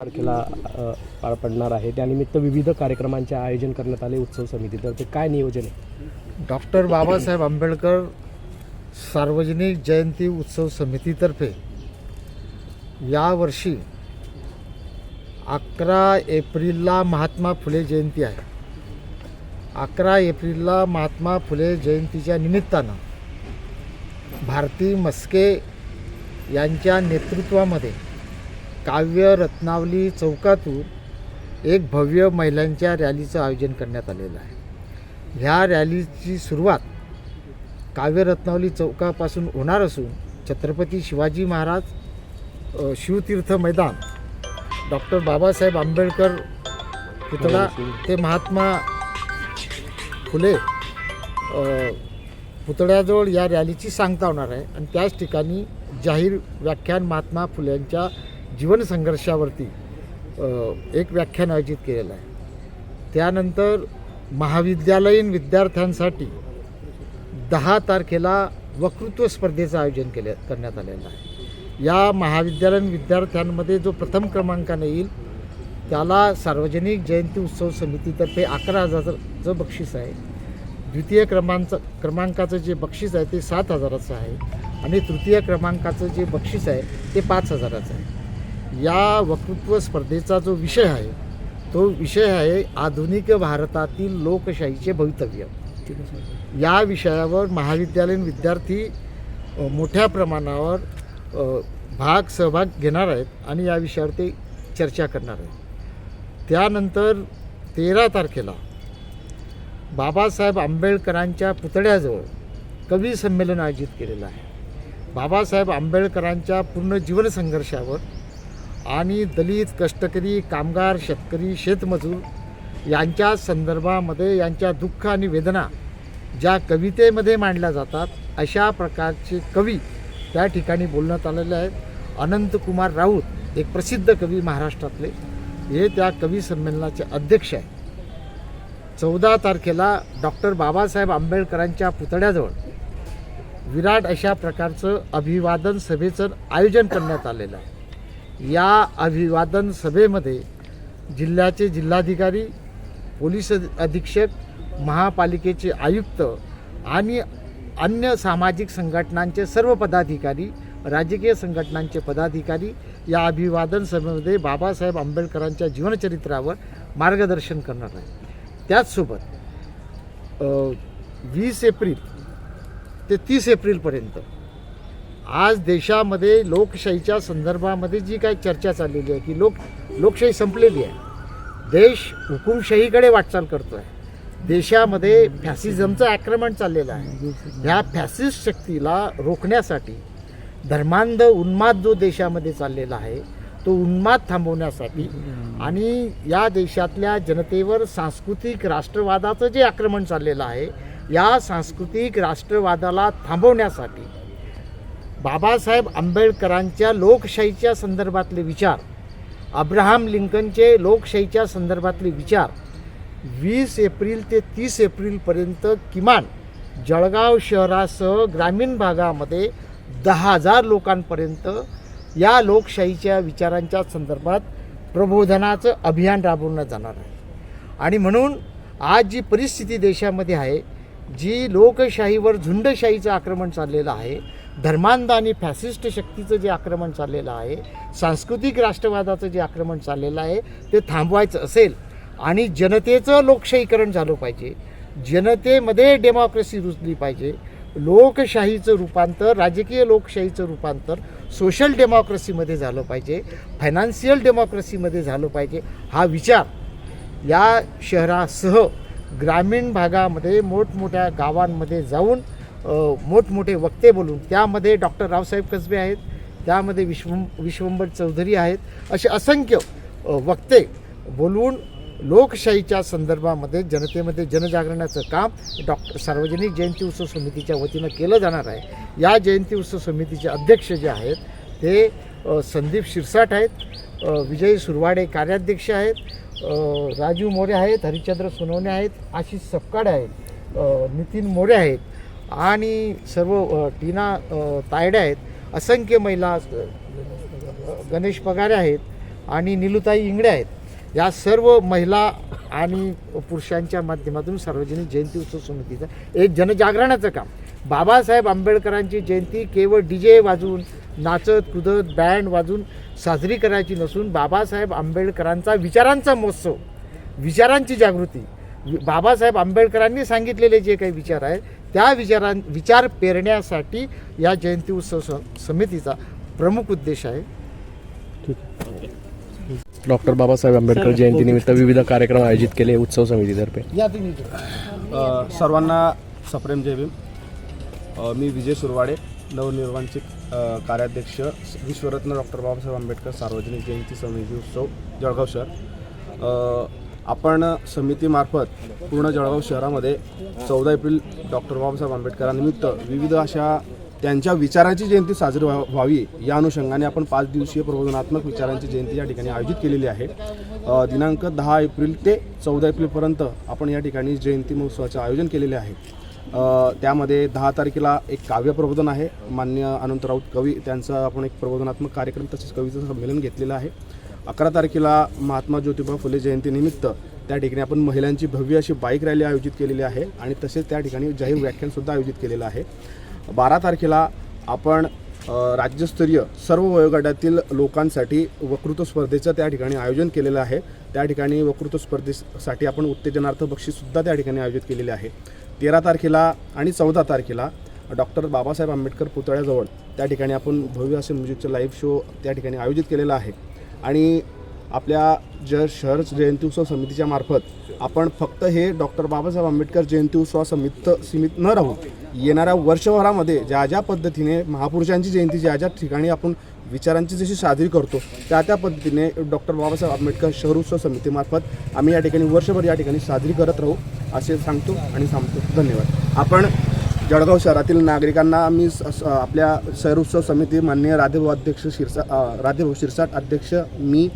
तारखेला पार पडणार आहे. त्यानिमित्त विविध कार्यक्रमांचे आयोजन करण्यात आले. उत्सव समितीतर्फे काय नियोजन आहे? डॉक्टर बाबासाहेब आंबेडकर सार्वजनिक जयंती उत्सव समितीतर्फे यावर्षी अकरा एप्रिलला महात्मा फुले जयंती आहे. अकरा एप्रिलला महात्मा फुले जयंतीच्या निमित्तानं भारती मस्के यांच्या नेतृत्वामध्ये काव्य रत्नावली चौकातून एक भव्य महिलांच्या रॅलीचं आयोजन करण्यात आलेलं आहे. ह्या रॅलीची सुरुवात काव्य रत्नावली चौकापासून होणार असून छत्रपती शिवाजी महाराज शिवतीर्थ मैदान डॉक्टर बाबासाहेब आंबेडकर पुतळा ते महात्मा फुले पुतळ्याजवळ या रॅलीची सांगता होणार आहे. आणि त्याच ठिकाणी जाहीर व्याख्यान महात्मा फुल्यांच्या जीवन संघर्षावरती एक व्याख्यान आयोजित केलेलं आहे. त्यानंतर महाविद्यालयीन विद्यार्थ्यांसाठी दहा तारखेला वक्तृत्व स्पर्धेचं आयोजन केले करण्यात आलेलं आहे. या महाविद्यालयीन विद्यार्थ्यांमध्ये जो प्रथम क्रमांकाने येईल त्याला सार्वजनिक जयंती उत्सव समितीतर्फे अकरा हजाराचं बक्षीस आहे. द्वितीय क्रमांक क्रमांकाचं जे बक्षीस आहे ते सात हजाराचं आहे आणि तृतीय क्रमांकाचं जे बक्षीस आहे ते पाच हजाराचं आहे. या वक्तृत्व स्पर्धेचा जो विषय आहे तो विषय आहे आधुनिक भारतातील लोकशाहीचे भवितव्य. या विषयावर महाविद्यालयीन विद्यार्थी मोठ्या प्रमाणावर भाग सहभाग घेणार आहेत आणि या विषयावर ते चर्चा करणार आहेत. त्यानंतर तेरा तारखेला बाबासाहेब आंबेडकरांच्या पुतळ्याजवळ कवी संमेलन आयोजित केलेलं आहे. बाबासाहेब आंबेडकरांच्या पूर्ण जीवनसंघर्षावर आणि दलित कष्टकरी कामगार शेतकरी शेतमजूर यांच्या संदर्भामध्ये यांच्या दुःख आणि वेदना ज्या कवितेमध्ये मांडल्या जातात अशा प्रकारचे कवी त्या ठिकाणी बोलण्यात आलेले आहेत. अनंतकुमार राऊत एक प्रसिद्ध कवी महाराष्ट्रातले हे त्या कवी संमेलनाचे अध्यक्ष आहेत. चौदा तारखेला डॉक्टर बाबासाहेब आंबेडकरांच्या पुतळ्याजवळ विराट अशा प्रकारचं अभिवादन सभेचं आयोजन करण्यात आलेलं आहे. या अभिवादन सभेमध्ये जिल्ह्याचे जिल्हाधिकारी पोलीस अधीक्षक महापालिकेचे आयुक्त आणि अन्य सामाजिक संघटनांचे सर्व पदाधिकारी राजकीय संघटनांचे पदाधिकारी या अभिवादन सभेमध्ये बाबासाहेब आंबेडकरांच्या जीवनचरित्रावर मार्गदर्शन करणार आहे त्याचसोबत वीस एप्रिल ते तीस एप्रिलपर्यंत आज देशामध्ये लोकशाहीच्या संदर्भामध्ये जी काही चर्चा चाललेली आहे की लोक लोकशाही संपलेली आहे. देश हुकुमशाहीकडे वाटचाल करतो आहे देशामध्ये फॅसिझमचं आक्रमण चाललेलं आहे. ह्या फॅसिस्ट शक्तीला रोखण्यासाठी धर्मांध उन्माद जो देशामध्ये चाललेला आहे तो उन्माद थांबवण्यासाठी आणि या देशातल्या जनतेवर सांस्कृतिक राष्ट्रवादाचं जे आक्रमण चाललेलं आहे या सांस्कृतिक राष्ट्रवादाला थांबवण्यासाठी बाबासाहेब आंबेडकरांच्या लोकशाहीच्या संदर्भातले विचार अब्राहम लिंकनचे लोकशाहीच्या संदर्भातले विचार वीस एप्रिल ते तीस एप्रिलपर्यंत किमान जळगाव शहरासह ग्रामीण भागामध्ये दहा हजार लोकांपर्यंत या लोकशाहीच्या विचारांच्या संदर्भात प्रबोधनाचं अभियान राबवलं जाणार आहे. आणि म्हणून आज जी परिस्थिती देशामध्ये आहे जी लोकशाहीवर झुंडशाहीचं आक्रमण चाललेलं आहे धर्मांध आणि फॅसिस्ट शक्तीचं जे आक्रमण चाललेलं आहे सांस्कृतिक राष्ट्रवादाचं जे आक्रमण चाललेलं आहे ते थांबवायचं असेल आणि जनतेचं लोकशाहीकरण झालं पाहिजे. जनतेमध्ये डेमोक्रेसी रुजली पाहिजे. लोकशाहीचं रूपांतर राजकीय लोकशाहीचं रूपांतर सोशल डेमोक्रेसीमध्ये झालं पाहिजे. फायनान्शियल डेमोक्रेसीमध्ये झालं पाहिजे. हा विचार या शहरासह ग्रामीण भागामध्ये मोठमोठ्या गावांमध्ये जाऊन मोठमोठे वक्ते बोलून त्यामध्ये डॉक्टर रावसाहेब कसबे आहेत त्यामध्ये विश्वं विश्वंभर चौधरी आहेत असे असंख्य वक्ते बोलवून लोकशाहीच्या संदर्भामध्ये जनतेमध्ये जनजागरणाचं काम डॉक्टर सार्वजनिक जयंती उत्सव समितीच्या वतीनं केलं जाणार आहे. या जयंती उत्सव समितीचे अध्यक्ष जे आहेत ते संदीप शिरसाट आहेत विजय सुरवाडे कार्याध्यक्ष आहेत राजू मोरे आहेत हरिश्चंद्र सोनवणे आहेत आशिष सपकाडे आहेत नितीन मोरे आहेत आणि सर्व टीना तायड्या आहेत असंख्य महिला गणेश पगारे आहेत आणि निलुताई इंगडे आहेत. या सर्व महिला आणि पुरुषांच्या माध्यमातून सार्वजनिक जयंती उत्सव समितीचं एक जनजागरणाचं काम. बाबासाहेब आंबेडकरांची जयंती केवळ डी जे वाजवून नाचत कुदत बँड वाजून साजरी करायची नसून बाबासाहेब आंबेडकरांचा विचारांचा महोत्सव विचारांची जागृती. बाबासाहेब आंबेडकरांनी सांगितलेले जे काही विचार आहेत त्या विचारां विचार पेरण्यासाठी या जयंती उत्सव स- समितीचा प्रमुख उद्देश आहे. डॉक्टर बाबासाहेब आंबेडकर जयंतीनिमित्त विविध कार्यक्रम आयोजित केले उत्सव समितीतर्फे. या तुम्ही अ, सर्वांना सप्रेम जय भीम. अ, मी विजय सुरवाडे नवनिर्वांचित अ, कार्याध्यक्ष विश्वरत्न डॉक्टर बाबासाहेब आंबेडकर सार्वजनिक जयंती समिती उत्सव जळगाव शहर. अ, आपण समितीमार्फत पूर्ण जळगाव शहरामध्ये चौदा एप्रिल डॉक्टर बाबासाहेब आंबेडकरांनिमित्त विविध अशा त्यांच्या विचारांची जयंती साजरी व्हा- व्हावी या अनुषंगाने आपण पाच दिवसीय प्रबोधनात्मक विचारांची जयंती या ठिकाणी आयोजित केलेली आहे. दिनांक दहा एप्रिल ते चौदा एप्रिलपर्यंत आपण या ठिकाणी जयंती महोत्सवाचे आयोजन केलेले आहे. त्यामध्ये दहा तारखेला एक काव्य प्रबोधन आहे. मान्य अनंत राऊत कवी त्यांचं आपण एक प्रबोधनात्मक कार्यक्रम तसेच कवीचं संमेलन घेतलेलं आहे. अकरा तारखेला महात्मा ज्योतिबा फुले जयंतीनिमित्त त्या ठिकाणी आपण महिलांची भव्य अशी बाईक रॅली आयोजित केलेली आहे आणि तसेच त्या ठिकाणी जाहीर व्याख्यानसुद्धा आयोजित केलेलं आहे. बारा तारखेला आपण राज्यस्तरीय सर्व वयोगटातील लोकांसाठी वक्तृत्व स्पर्धेचं त्या ठिकाणी आयोजन केलेलं आहे. त्या ठिकाणी वक्तृत्व स्पर्धेसाठी आपण उत्तेजनार्थ बक्षीससुद्धा त्या ठिकाणी आयोजित केलेले आहे. तेरा तारखेला आणि चौदा तारखेला डॉक्टर बाबासाहेब आंबेडकर पुतळ्याजवळ त्या ठिकाणी आपण भव्य असे म्युझिकचं लाईव्ह शो त्या ठिकाणी आयोजित केलेला आहे. आणि आपल्या ज शहर जयंती उत्सव समितीच्या मार्फत आपण फक्त हे डॉक्टर बाबासाहेब आंबेडकर जयंती उत्सवासमित सीमित न राहून येणाऱ्या वर्षभरामध्ये ज्या ज्या पद्धतीने महापुरुषांची जयंती ज्या ज्या ठिकाणी आपण विचारांची जशी साजरी करतो त्या त्या पद्धतीने डॉक्टर बाबासाहेब आंबेडकर शहर उत्सव समितीमार्फत आम्ही या ठिकाणी वर्षभर या ठिकाणी साजरी करत राहू असे सांगतो आणि सांगतो धन्यवाद. आपण जळगाव शहरातील नागरिकांना मी आपल्या शहर उत्सव समिती माननीय राधेभाऊ अध्यक्ष शिरसा राधेभाऊ शिरसाट अध्यक्ष मी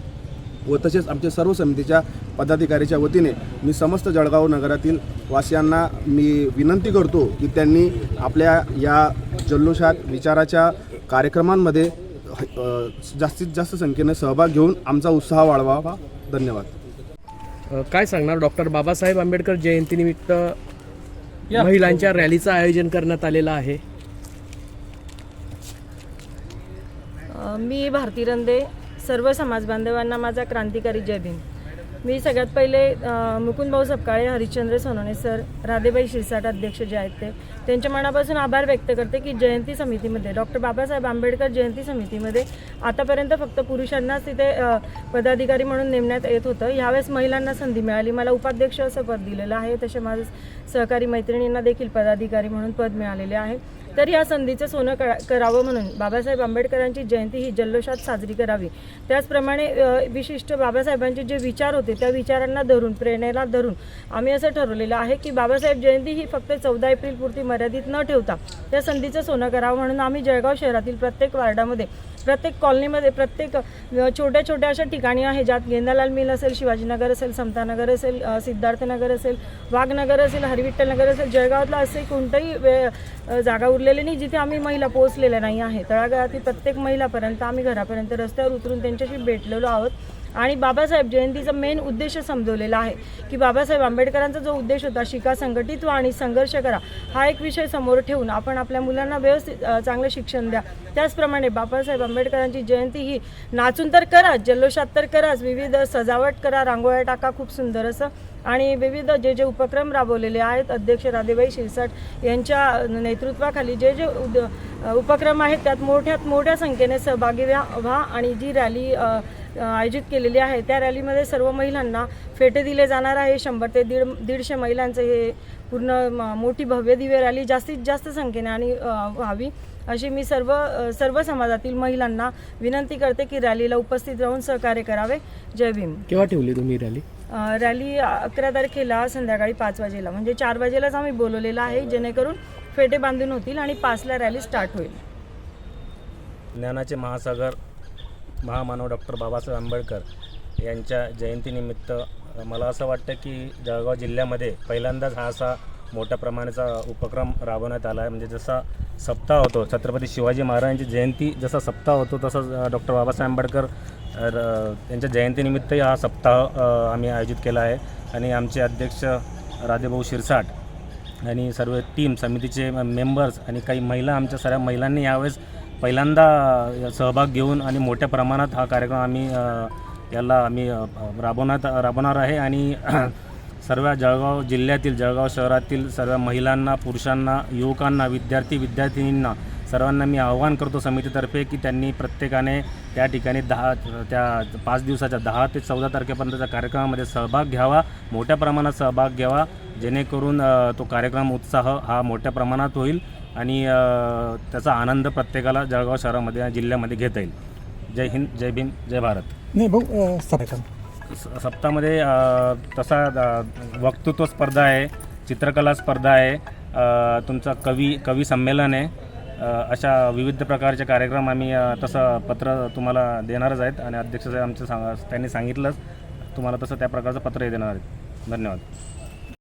व तसेच आमच्या सर्व समितीच्या पदाधिकाऱ्याच्या वतीने मी समस्त जळगाव नगरातील वासियांना मी विनंती करतो की त्यांनी आपल्या या जल्लोषात विचाराच्या कार्यक्रमांमध्ये जास्तीत जास्त संख्येने सहभाग घेऊन आमचा उत्साह वाढवावा. धन्यवाद. काय सांगणार? डॉक्टर बाबासाहेब आंबेडकर जयंतीनिमित्त महिलांच्या रॅलीचं आयोजन करण्यात आलेलं आहे. मी भारती रंदे सर्व समाज बांधवांना माझा क्रांतिकारी जय भीम. मी सगळ्यात पहिले मुकुंदभाऊ सपकाळे हरिश्चंद्र सोनवणे सर राधेबाई शिरसाट अध्यक्ष जे आहेत ते त्यांच्या मनापासून आभार व्यक्त करते की जयंती समितीमध्ये डॉक्टर बाबासाहेब आंबेडकर जयंती समितीमध्ये आतापर्यंत फक्त पुरुषांनाच तिथे पदाधिकारी म्हणून नेमण्यात येत होतं. ह्यावेळेस महिलांना संधी मिळाली. मला उपाध्यक्ष असं पद दिलेलं आहे. तसे माझं सहकारी मैत्रिणींना देखील पदाधिकारी म्हणून पद मिळालेले आहे. तर या संधीचं सोनं करा करावं म्हणून बाबासाहेब आंबेडकरांची जयंती ही जल्लोषात साजरी करावी. त्याचप्रमाणे विशिष्ट बाबासाहेबांचे जे विचार होते त्या विचारांना धरून प्रेरणेला धरून आम्ही असं ठरवलेलं आहे की बाबासाहेब जयंती ही फक्त चौदा एप्रिलपुरती मर्यादित न ठेवता त्या संधीचं सोनं करावं म्हणून आम्ही जळगाव शहरातील प्रत्येक वार्डामध्ये प्रत्येक कॉलनीमध्ये प्रत्येक छोट्या छोट्या अशा ठिकाणी आहे ज्यात गेंदालाल मिल असेल शिवाजीनगर असेल समतानगर असेल सिद्धार्थनगर असेल वाघनगर असेल हरविठ्ठलनगर असेल जळगावातला असे कोणतंही वे- जागा उरलेली नाही जिथे आम्ही महिला पोहोचलेल्या नाही आहे. तळागाळातील प्रत्येक महिलापर्यंत आम्ही घरापर्यंत रस्त्यावर उतरून त्यांच्याशी भेटलेलो आहोत. आणि बाबासाहेब जयंतीचा मेन उद्देश समजवलेला आहे की बाबासाहेब आंबेडकरांचा जो उद्देश होता शिका संघटित व्हा आणि संघर्ष करा हा एक विषय समोर ठेवून आपण आपल्या मुलांना व्यवस्थित चांगलं शिक्षण द्या. त्याचप्रमाणे बाबासाहेब आंबेडकरांची जयंती ही नाचून तर कराच जल्लोषात तर कराच विविध सजावट करा रांगोळ्या टाका खूप सुंदर असं. आणि विविध जे जे उपक्रम राबवलेले आहेत अध्यक्ष राधेबाई शिरसाट यांच्या नेतृत्वाखाली जे जे उद उपक्रम आहेत त्यात मोठ्यात मोठ्या संख्येने सहभागी व्हा व्हा आणि जी रॅली आयोजित केलेली आहे. त्या रॅलीमध्ये सर्व महिलांना फेटे दिले जाणार आहे. शंभर ते दीड दीडशे महिलांचे हे पूर्ण मोठी भव्य दिव्य रॅली जास्तीत जास्त संख्येने आणि व्हावी अशी मी सर्व सर्व समाजातील महिलांना विनंती करते की रॅलीला उपस्थित राहून सहकार्य करावे. जय भीम. केव्हा ठेवली तुम्ही रॅली? रॅली अकरा तारखेला संध्याकाळी पाच वाजेला. म्हणजे चार वाजेलाच आम्ही बोलवलेलं आहे. जेणेकरून फेटे बांधून होतील आणि पाचला रॅली स्टार्ट होईल. ज्ञानाचे महासागर महामानव डॉक्टर बाबासाहेब आंबेडकर यांच्या जयंतीनिमित्त मला असं वाटतं की जळगाव जिल्ह्यामध्ये पहिल्यांदाच हा असा मोठ्या प्रमाणाचा उपक्रम राबवण्यात आला आहे. म्हणजे जसा सप्ताह होतो छत्रपती शिवाजी महाराजांची जयंती जसा सप्ताह होतो तसंच डॉक्टर बाबासाहेब आंबेडकर यांच्या त्यांच्या जयंतीनिमित्तही हा सप्ताह आम्ही आयोजित केला आहे. आणि आमचे अध्यक्ष राधेभाऊ शिरसाट आणि सर्व टीम समितीचे मेंबर्स आणि काही महिला आमच्या सर्व महिलांनी यावेळेस पहिल्यांदा सहभाग घेऊन आणि मोठ्या प्रमाणात हा कार्यक्रम आम्ही याला आम्ही राबवण्यात राबवणार आहे. आणि सर्व जळगाव जिल्ह्यातील जळगाव शहरातील सर्व महिलांना पुरुषांना युवकांना विद्यार्थी विद्यार्थिनींना सर्वांना मी आवाहन करतो समितीतर्फे की त्यांनी प्रत्येकाने त्या ठिकाणी दहा त्या पाच दिवसाच्या दहा ते चौदा तारखेपर्यंतच्या कार्यक्रमामध्ये सहभाग घ्यावा मोठ्या प्रमाणात सहभाग घ्यावा. जेणेकरून तो कार्यक्रम उत्साह हा मोठ्या प्रमाणात होईल. आणि त्याचा आनंद प्रत्येकाला जळगाव शहरामध्ये जिल्ह्यामध्ये घेता येईल. जय हिंद जय भीम जय भारत. नाही भाऊ सप्तामध्ये तसा वक्तृत्व स्पर्धा आहे चित्रकला स्पर्धा आहे तुमचं कवी कवी संमेलन आहे अशा विविध प्रकारचे कार्यक्रम आम्ही तसं पत्र तुम्हाला देणारच आहेत आणि अध्यक्ष साहेब आमचं सांग त्यांनी सांगितलंच. तुम्हाला तसं त्या प्रकारचं पत्रही देणार आहेत. धन्यवाद.